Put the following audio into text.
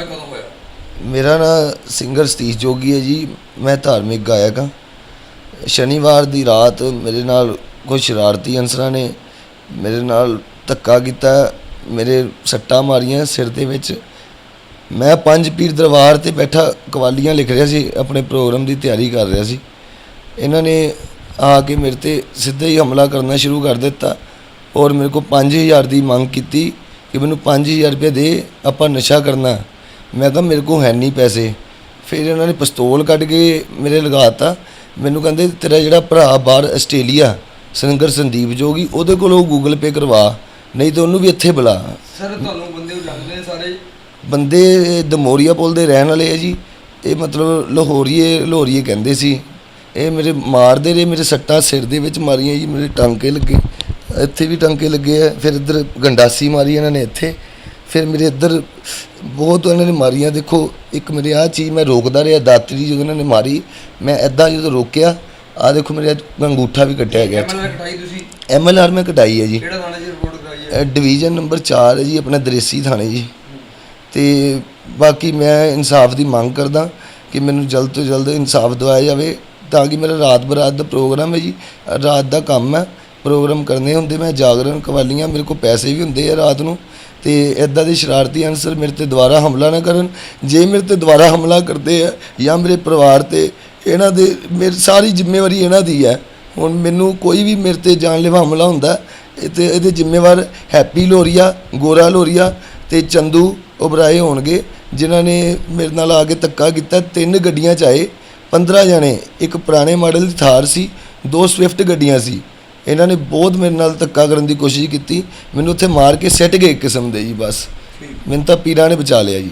ਹੋਇਆ ਕਦੋਂ ਹੋਇਆ? ਮੇਰਾ ਨਾਂ ਸਿੰਗਰ ਸਤੀਸ਼ ਜੋਗੀ ਹੈ ਜੀ, ਮੈਂ ਧਾਰਮਿਕ ਗਾਇਕ ਹਾਂ। ਸ਼ਨੀਵਾਰ ਦੀ ਰਾਤ ਮੇਰੇ ਨਾਲ ਕੁਝ ਸ਼ਰਾਰਤੀ ਅਨਸਰਾਂ ਨੇ ਮੇਰੇ ਨਾਲ ਧੱਕਾ ਕੀਤਾ, ਮੇਰੇ ਸੱਟਾਂ ਮਾਰੀਆਂ ਸਿਰ ਦੇ ਵਿੱਚ। ਮੈਂ ਪੰਜ ਪੀਰ ਦਰਬਾਰ ਤੇ ਬੈਠਾ ਕਵਾਲੀਆਂ ਲਿਖ ਰਿਹਾ ਸੀ, ਆਪਣੇ ਪ੍ਰੋਗਰਾਮ ਦੀ ਤਿਆਰੀ ਕਰ ਰਿਹਾ ਸੀ। ਇਹਨਾਂ ਨੇ ਆ ਕੇ ਮੇਰੇ ਤੇ ਸਿੱਧਾ ਹੀ ਹਮਲਾ ਕਰਨਾ ਸ਼ੁਰੂ ਕਰ ਦਿੱਤਾ ਔਰ ਮੇਰੇ ਕੋਲ 5000 ਦੀ ਮੰਗ ਕੀਤੀ ਕਿ ਮੈਨੂੰ 5000 ਰੁਪਏ ਦੇ, ਆਪਾਂ ਨਸ਼ਾ ਕਰਨਾ। ਮੈਂ ਕਿਹਾ ਮੇਰੇ ਕੋਲ ਹੈ ਨਹੀਂ ਪੈਸੇ। ਫਿਰ ਇਹਨਾਂ ਨੇ ਪਿਸਤੌਲ ਕੱਢ ਕੇ ਮੇਰੇ ਲਗਾਤਾ ਮੈਨੂੰ ਕਹਿੰਦੇ ਤੇਰਾ ਜਿਹੜਾ ਭਰਾ ਬਾਹਰ ਆਸਟ੍ਰੇਲੀਆ ਸਿੰਗਰ ਸੰਦੀਪ ਜੋਗੀ ਉਹਦੇ ਕੋਲ ਉਹ ਗੂਗਲ ਪੇ ਕਰਵਾ। ਨਹੀਂ ਤਾਂ ਉਹਨੂੰ ਵੀ ਇੱਥੇ ਬੁਲਾ। ਸਰ ਤੁਹਾਨੂੰ ਬੰਦੇ ਜਾਣਦੇ ਨੇ ਸਾਰੇ? ਬੰਦੇ ਦਮੋਰੀਆ ਪੁਲ ਦੇ ਰਹਿਣ ਵਾਲੇ ਆ ਜੀ। ਇਹ ਮਤਲਬ ਲਾਹੌਰੀਏ ਲਾਹੌਰੀਏ ਕਹਿੰਦੇ ਸੀ। ਇਹ ਮੇਰੇ ਮਾਰਦੇ ਰਹੇ ਮੇਰੇ ਸੱਟਾਂ ਸਿਰ ਦੇ ਵਿੱਚ ਮਾਰੀਆਂ ਜੀ ਮੇਰੇ ਟਾਂਕੇ ਲੱਗੇ। ਇੱਥੇ ਵੀ ਟਾਂਕੇ ਲੱਗੇ ਆ। ਫਿਰ ਇੱਧਰ ਗੰਡਾਸੀ ਮਾਰੀ ਇਹਨਾਂ ਨੇ ਇੱਥੇ। ਫਿਰ ਮੇਰੇ ਇੱਧਰ ਬਹੁਤ ਉਹਨਾਂ ਨੇ ਮਾਰੀਆਂ। ਦੇਖੋ ਇੱਕ ਮੇਰੇ ਆ ਚੀਜ਼ ਮੈਂ ਰੋਕਦਾ ਰਿਹਾ ਦਾਤਰੀ ਜਦੋਂ ਇਹਨਾਂ ਨੇ ਮਾਰੀ ਮੈਂ ਐਦਾਂ ਜਦੋਂ ਰੋਕਿਆ ਆ ਦੇਖੋ ਮੇਰੇ ਅੰਗੂਠਾ ਵੀ ਕੱਟਿਆ ਗਿਆ। ਐਮਐਲਆਰ ਕਟਾਈ ਤੁਸੀਂ? ਐਮਐਲਆਰ ਮੈਂ ਕਟਾਈ ਹੈ ਜੀ। ਕਿਹੜਾ ਥਾਣੇ 'ਚ ਰਿਪੋਰਟ ਕਰਾਈ ਹੈ? ਡਿਵੀਜ਼ਨ ਨੰਬਰ 4 ਹੈ ਜੀ ਆਪਣਾ ਦਰੇਸੀ ਥਾਣੇ ਜੀ। ਤੇ ਬਾਕੀ ਮੈਂ ਇਨਸਾਫ ਦੀ ਮੰਗ ਕਰਦਾ ਕਿ ਮੈਨੂੰ ਜਲਦ ਤੋਂ ਜਲਦ ਇਨਸਾਫ ਦਿਵਾਇਆ ਜਾਵੇ ਤਾਂ ਕਿ ਮੇਰਾ ਰਾਤ ਬਰਾਤ ਦਾ ਪ੍ਰੋਗਰਾਮ ਹੈ ਜੀ। ਰਾਤ ਦਾ ਕੰਮ ਹੈ ਪ੍ਰੋਗਰਾਮ ਕਰਨੇ ਹੁੰਦੇ ਮੈਂ ਜਾਗਰਣ ਕਵਾਲੀਆਂ ਮੇਰੇ ਕੋਲ ਪੈਸੇ ਵੀ ਹੁੰਦੇ ਆ ਰਾਤ ਨੂੰ। ਤੇ ਇਦਾਂ ਦੇ ਸ਼ਰਾਰਤੀ ਅਨਸਰ ਮੇਰੇ ਤੇ ਦੁਬਾਰਾ ਹਮਲਾ ਨਾ ਕਰਨ। ਜੇ ਮੇਰੇ ਤੇ ਦੁਬਾਰਾ ਹਮਲਾ ਕਰਦੇ ਆ ਜਾਂ ਮੇਰੇ ਪਰਿਵਾਰ ਤੇ, ਇਹਨਾਂ ਦੇ ਮੇਰੀ ਸਾਰੀ ਜ਼ਿੰਮੇਵਾਰੀ ਇਹਨਾਂ ਦੀ ਹੈ। ਹੁਣ ਮੈਨੂੰ ਕੋਈ ਵੀ ਮੇਰੇ ਤੇ ਜਾਨਲੇਵਾ ਹਮਲਾ ਹੁੰਦਾ, ਇਹ ਤੇ ਇਹਦੇ ਜ਼ਿੰਮੇਵਾਰ ਹੈਪੀ ਲੋਰੀਆ, ਗੋਰਾ ਲੋਰੀਆ ਤੇ ਚੰਦੂ ਉਬਰਾਏ ਹੋਣਗੇ, ਜਿਨ੍ਹਾਂ ਨੇ ਮੇਰੇ ਨਾਲ ਆ ਕੇ ਧੱਕਾ ਕੀਤਾ। ਤਿੰਨ ਗੱਡੀਆਂ ਚ ਆਏ 15 ਜਣੇ, ਇੱਕ ਪੁਰਾਣੇ ਮਾਡਲ ਦੀ ਥਾਰ ਸੀ, ਦੋ ਸਵਿਫਟ ਗੱਡੀਆਂ ਸੀ। ਇਹਨਾਂ ਨੇ ਬਹੁਤ ਮੇਰੇ ਨਾਲ ਧੱਕਾ ਕਰਨ ਦੀ ਕੋਸ਼ਿਸ਼ ਕੀਤੀ। ਮੈਨੂੰ ਉੱਥੇ ਮਾਰ ਕੇ ਸਿੱਟ ਗਏ ਇੱਕ ਕਿਸਮ ਦੇ ਜੀ ਬਸ। ਮੈਨੂੰ ਤਾਂ ਪੀਰਾਂ ਨੇ ਬਚਾ ਲਿਆ ਜੀ।